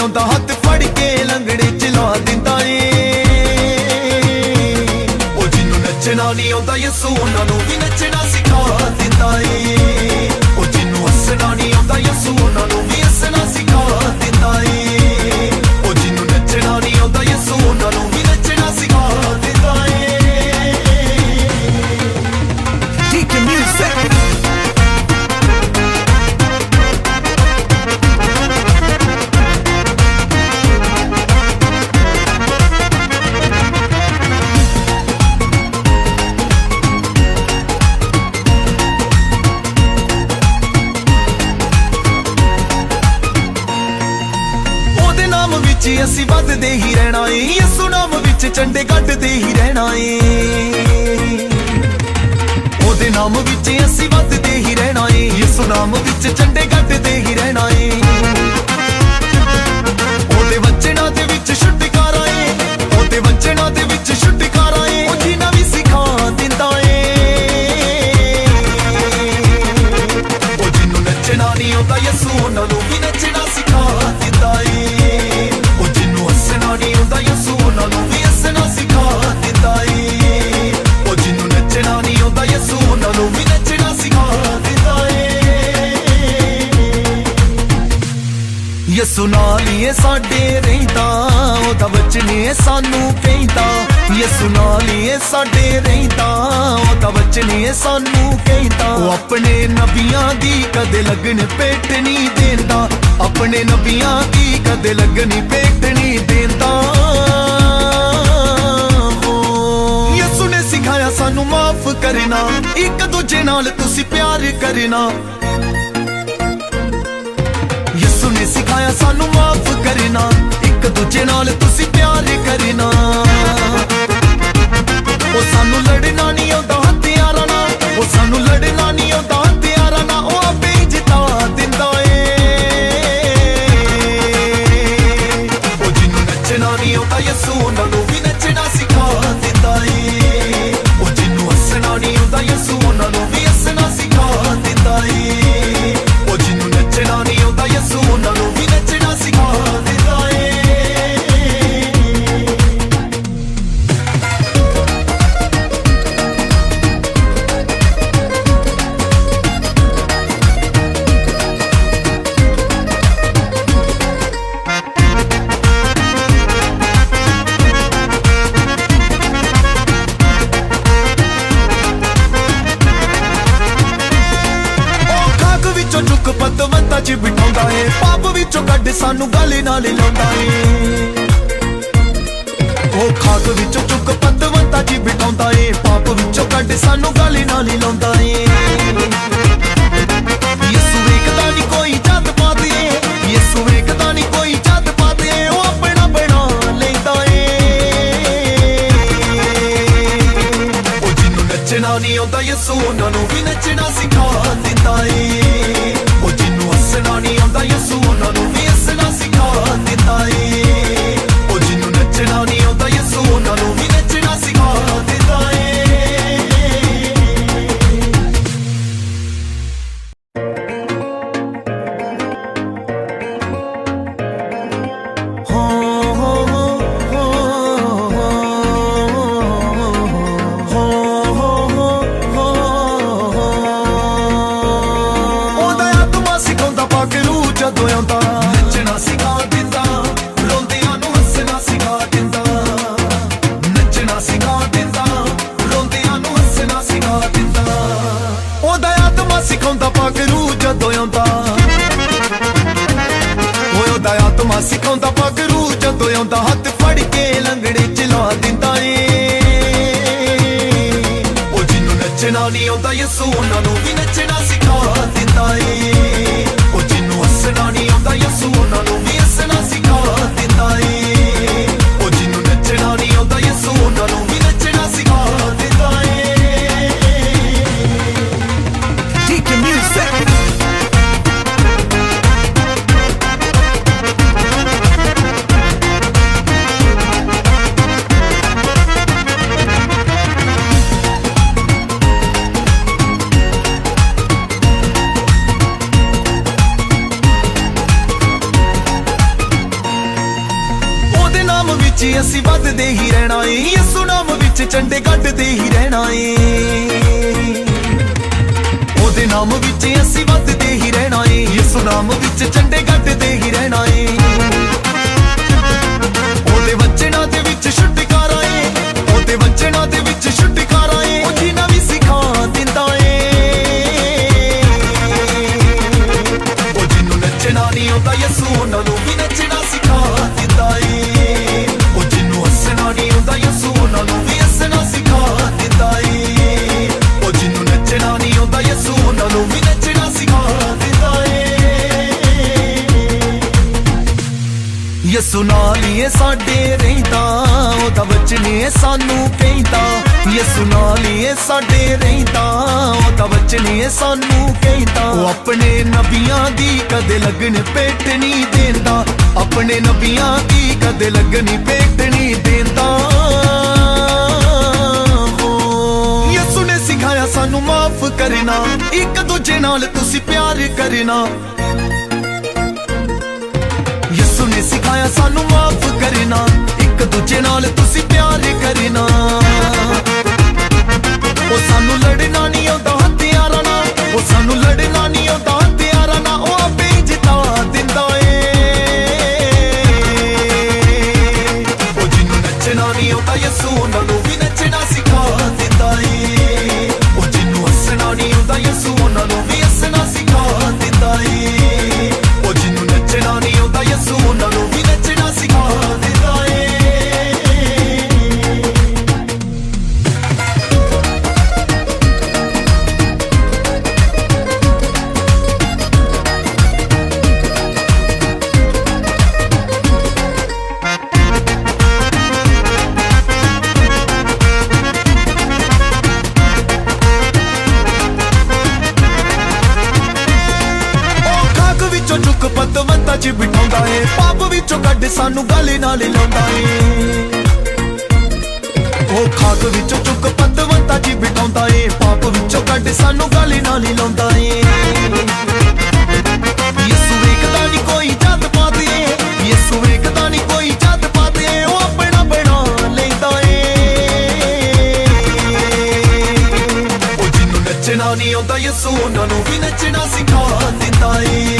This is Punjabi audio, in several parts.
ਆਉਂਦਾ ਹੱਥ ਫੜ ਕੇ ਲੰਗੜੇ ਚਲਾ ਦਿੰਦਾ ਏ। ਉਹ ਜਿਹਨੂੰ ਨੱਚਣਾ ਨਹੀਂ ਆਉਂਦਾ ਯਸੂ, ਉਹਨਾਂ ਨੂੰ ਵੀ ਨੱਚਣਾ ਸਿਖਾ ਦਿੰਦਾ ਏ। ਵਿੱਚ ਅਸੀਂ ਵੱਧਦੇ ਹੀ ਰਹਿਣਾ ਏ ਯਿਸੂ ਨਾਮ ਵਿੱਚ ਝੰਡੇ ਗੱਡਦੇ ਹੀ ਰਹਿਣਾ ਏ। ਉਹਦੇ ਨਾਮ ਵਿੱਚ ਅਸੀਂ ਵੱਧਦੇ ਹੀ ਰਹਿਣਾ ਏ ਯਿਸੂ ਨਾਮ ਵਿੱਚ ਝੰਡੇ ਗੱਡਦੇ ਹੀ ਰਹਿਣਾ ਏ। ਸੁਣਾ ਨਾਲ ਸਾਡੇ ਰਹਿੰਦਾ, ਉਹਦਾ ਵਚਨ ਸਾਨੂੰ ਕਹਿੰਦਾ। ਯਸੂ ਨਾਲ ਹੀ ਸਾਡੇ ਰਹਿੰਦਾ, ਉਹਦਾ ਵਚਨ ਸਾਨੂੰ ਕਹਿੰਦਾ। ਉਹ ਆਪਣੇ ਨਬੀਆਂ ਦੀ ਕਦੇ ਲੱਗਣ ਪੇਟ ਨਹੀਂ ਦਿੰਦਾ। ਆਪਣੇ ਨਬੀਆਂ ਦੀ ਕਦੇ ਲੱਗਣੀ ਪੇਟ ਨਹੀਂ ਦਿੰਦਾ। ਯਸੂ ਨੇ ਸਿਖਾਇਆ ਸਾਨੂੰ ਮਾਫ ਕਰਨਾ, ਇੱਕ ਦੂਜੇ ਨਾਲ ਤੁਸੀਂ ਪਿਆਰ ਕਰਨਾ। ਸਿਖਾਇਆ, ਸਾਨੂੰ ਮਾਫ ਕਰਨਾ। ਇੱਕ ਦੂਜੇ ਨਾਲ ਤੁਸੀਂ ਪਿਆਰ ਕਰਨਾ। ਉਹ ਸਾਨੂੰ ਲੜਨਾ ਨਹੀਂ ਆਉਂਦਾ, ਹਥਿਆਰਾਂ ਨਾਲ। ਉਹ ਸਾਨੂੰ ਲੜਨਾ ਨਹੀਂ ਆਉਂਦਾ, ਹਥਿਆਰਾਂ ਨਾਲ। ਉਹ ਆਪੇ ਗਾਲੇ ਏ। ਉਹ ਖਾਕ ਵਿੱਚੋਂ ਚੁੱਕ ਪਤਵੰਤਾ ਚ ਬਿਠਾਉਂਦਾ ਏ। ਪਾਪ ਵਿੱਚੋਂ ਕੱਢ ਸਾਨੂੰ ਗਾਲੇ ਨਾਲ ਲਾਉਂਦਾ ਏ। ਯਿਸੂ ਵੇਖਦਾ ਨਹੀਂ ਕੋਈ ਜਾਤ ਪਾਤ ਏ। ਯਿਸੂ ਵੇਖਦਾ ਨਹੀਂ ਕੋਈ ਜਾਤ ਪਾਤ ਏ। ਉਹ ਆਪਣਾ ਬਣਾ ਲੈਂਦਾ ਏ। ਉਹ ਜਿਹਨੂੰ ਨੱਚਣਾ ਨਹੀਂ ਆਉਂਦਾ, ਯਿਸੂ ਉਹਨਾਂ ਨੂੰ ਵੀ ਨੱਚਣਾ ਉਹਦਾ ਆਤਮਾ ਸਿਖਾਉਂਦਾ ਪਗਰੂ, ਜਦੋਂ ਆਉਂਦਾ ਹੱਥ ਫੜ ਕੇ ਲੰਗੜੇ ਚਲਾ ਦਿੰਦਾ ਏ। ਉਹ ਜਿਹਨੂੰ ਨੱਚਣਾ ਨਹੀਂ ਆਉਂਦਾ ਯਸੂ, ਉਹਨਾਂ ਨੂੰ ਵੀ ਨੱਚਣਾ ਸਿਖਾ ਦਿੰਦਾ ਏ। ਵਿੱਚ ਅਸੀਂ ਵੱਧਦੇ ਹੀ ਰਹਿਣਾ ਏ। ਯਿਸੂ ਨਾਮ ਵਿੱਚ ਝੰਡੇ ਗੱਡਦੇ ਹੀ ਰਹਿਣਾ ਏ। ਉਹਦੇ ਨਾਮ ਵਿੱਚ ਅਸੀਂ ਵੱਧਦੇ ਹੀ ਰਹਿਣਾ ਏ। ਯਿਸੂ ਨਾਮ ਵਿੱਚ ਝੰਡੇ ਗੱਡਦੇ ਹੀ ਰਹਿਣਾ ਏ। ਉਹਦੇ ਵਚਨਾਂ ਦੇ ਵਿੱਚ ਛੁਟਕਾਰਾ ਏ। ਉਹਦੇ ਵਚਨਾਂ ਦੇ ਵਿੱਚ ਵਚਨ ਸਾਨੂੰ ਕਹਿੰਦਾ ਯਿਸੂ ਨਾਲ ਹੀ ਸਾਡੇ ਰਹਿੰਦਾ ਉਹਦਾ ਵਚਨ ਏ ਸਾਨੂੰ ਕਹਿੰਦਾ ਉਹ ਆਪਣੇ ਨਬੀਆਂ ਦੀ ਕਦੇ ਲੱਗਣ ਪੇਟ ਨਹੀਂ ਦਿੰਦਾ। ਆਪਣੇ ਨਬੀਆਂ ਦੀ ਕਦੇ ਲੱਗਣੀ ਪੇਟ ਨਹੀਂ ਦਿੰਦਾ। ਯਿਸੂ ਨੇ ਸਿਖਾਇਆ ਸਾਨੂੰ ਮਾਫ ਕਰਨਾ, ਇੱਕ ਦੂਜੇ ਨਾਲ ਤੁਸੀਂ ਪਿਆਰ ਕਰਨਾ। ਯਿਸੂ ਨੇ ਸਿਖਾਇਆ ਸਾਨੂੰ ਮਾਫ ਕਰਨਾ ਇੱਕ ਦੂਜੇ ਨਾਲ ਤੁਸੀਂ ਪਿਆਰ ਕਰਨਾ। ਉਹ ਸਾਨੂੰ ਲੜਨਾ ਨਹੀਂ ਆਉਂਦਾ, ਹਥਿਆਰਾਂ ਨਾਲ। ਉਹ ਸਾਨੂੰ ਲੜਨਾ ਨਹੀਂ ਆਉਂਦਾ, ਹਥਿਆਰਾਂ ਨਾਲ। ਉਹ ਆਪੇ ਸਾਨੂੰ ਗਾਲੇ ਨਾਲ ਲਾਉਂਦਾ ਏ। ਉਹ ਖਾਕ ਵਿੱਚੋਂ ਚੁੱਕ ਪਤਵੰਤਾ ਚ ਬਿਠਾਉਂਦਾ ਏ। ਪਾਪ ਵਿੱਚੋਂ ਕੱਢ ਸਾਨੂੰ ਗਾਲੇ ਨਾਲ ਲਾਉਂਦਾ ਏ। ਯਿਸੂ ਵੇਖਦਾ ਨਹੀਂ ਕੋਈ ਜੱਤ ਪਾਤੇ ਯਿਸੂ ਵੇਖਦਾ ਨਹੀਂ ਕੋਈ ਜੱਤ ਪਾਤੇ ਉਹ ਆਪਣਾ ਬਣਾ ਲੈਂਦਾ ਏ। ਉਹ ਜਿਹਨੂੰ ਨੱਚਣਾ ਨਹੀਂ ਆਉਂਦਾ ਯਿਸੂ, ਉਹਨਾਂ ਨੂੰ ਵੀ ਨੱਚਣਾ ਸਿਖਾ ਦਿੰਦਾ ਏ।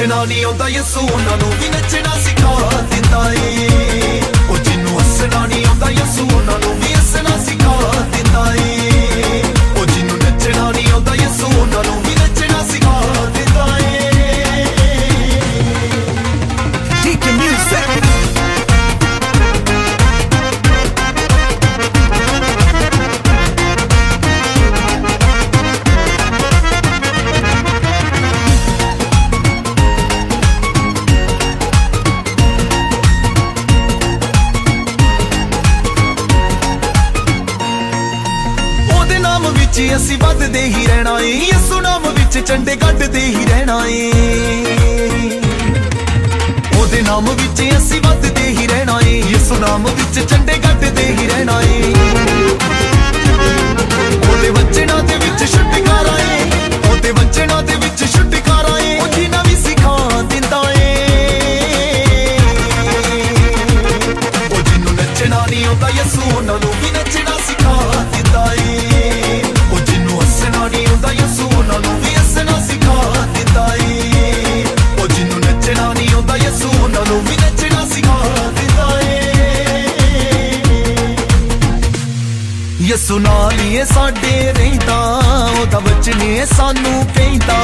ਨੱਚਣਾ ਨਹੀਂ ਆਉਂਦਾ ਯਿਸੂ ਉਹਨਾਂ ਨੂੰ ਵੀ ਨੱਚਣਾ ਸਿਖਾ ਦਿੰਦਾ ਏ। ਉਹ ਜਿਹਨੂੰ ਹੱਸਣਾ ਨਹੀਂ ਆਉਂਦਾ ਯਿਸੂ ਉਹਨਾਂ ਨੂੰ ਵੀ ਹੱਸਣਾ ਸਿਖਾ ਦਿੰਦਾ ਏ। ਨਾਮ ਵਿੱਚ ਹੀ ਰਹਿਣਾ ਏ। ਉਹਦੇ ਨਾਮ ਵਿੱਚ ਹੀ ਅਸੀਂ ਵੱਧਦੇ ਹੀ ਰਹਿਣਾ ਏ। ਇਸ ਨਾਮ ਵਿੱਚ ਝੰਡੇ ਗੱਡਦੇ ਹੀ ਰਹਿਣਾ ਏ। ਉਹਦੇ ਵਚਨਾਂ ਦੇ ਵਿੱਚ ਛੁਟਕਾਰਾ ਨਾਲ ਸਾਡੇ ਰਹਿੰਦਾ, ਉਹਦਾ ਵਚਨ ਸਾਨੂੰ ਕਹਿੰਦਾ।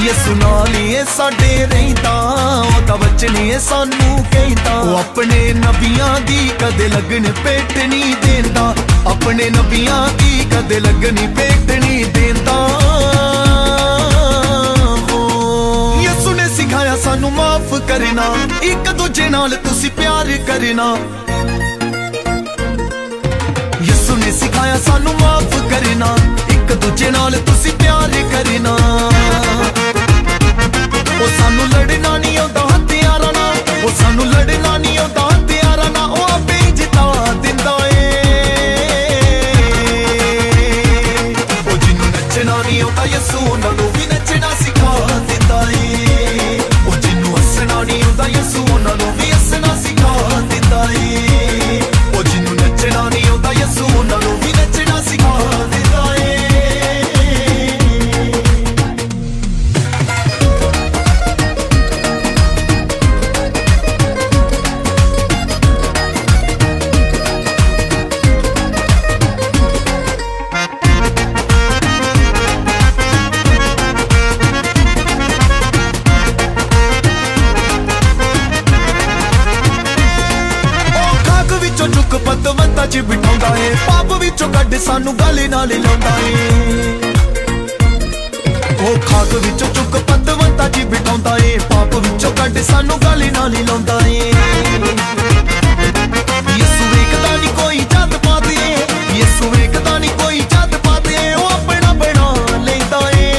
ਯਿਸੂ ਨਾਲ ਹੀ ਸਾਡੇ ਰਹਿੰਦਾ, ਉਹਦਾ ਵਚਨ ਸਾਨੂੰ ਕਹਿੰਦਾ। ਉਹ ਆਪਣੇ ਨਬੀਆਂ ਦੀ ਕਦੇ ਲੱਗਣ ਪੇਟ ਨਹੀਂ ਦਿੰਦਾ। ਆਪਣੇ ਨਬੀਆਂ ਦੀ ਕਦੇ ਲੱਗਣੀ ਪੇਟ ਨਹੀਂ ਦਿੰਦਾ। ਯਿਸੂ ਨੇ ਸਿਖਾਇਆ ਸਾਨੂੰ ਮਾਫ ਕਰਨਾ, ਇੱਕ ਦੂਜੇ ਨਾਲ ਤੁਸੀਂ ਪਿਆਰ ਕਰਨਾ। ਯਿਸੂ ਸਾਨੂੰ ਮਾਫ ਕਰਨਾ। ਇੱਕ ਦੂਜੇ ਨਾਲ ਤੁਸੀਂ ਪਿਆਰ ਕਰਨਾ। ਉਹ ਸਾਨੂੰ ਚ ਏ। ਪਾਪ ਵਿੱਚੋਂ ਕੱਢ ਸਾਨੂੰ ਗਾਲੇ ਨਾਲ ਲਾਉਂਦਾ ਏ। ਉਹ ਖਾਕ ਵਿੱਚੋਂ ਚੁੱਕ ਪਤਵੰਤਾ ਚ ਬਿਠਾਉਂਦਾ ਏ। ਪਾਪ ਵਿੱਚੋਂ ਕੱਢ ਸਾਨੂੰ ਗਾਲੇ ਨਾਲ ਲਾਉਂਦਾ ਏ। ਕੋਈ ਜੱਤ ਪਾਤੇ ਯਿਸੂ ਵੇਖਦਾ ਨਹੀਂ ਕੋਈ ਜੱਤ ਪਾਤੇ ਉਹ ਆਪਣਾ ਬਣਾ ਲੈਂਦਾ ਏ।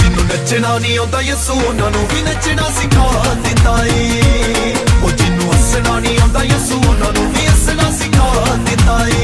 ਜਿਹਨੂੰ ਨੱਚਣਾ ਨਹੀਂ ਆਉਂਦਾ, ਯਿਸੂ ਉਹਨਾਂ ਨੂੰ ਵੀ ਨੱਚਣਾ ਸਿਖਾ ਦਿੰਦਾ ਏ। ਹੱਸਣਾ ਨਹੀਂ ਆਉਂਦਾ ਯਸੂ ਉਹਨਾਂ ਨੂੰ ਵੀ ਹੱਸਣਾ ਸਿਖਾ ਦਿੱਤਾ ਏ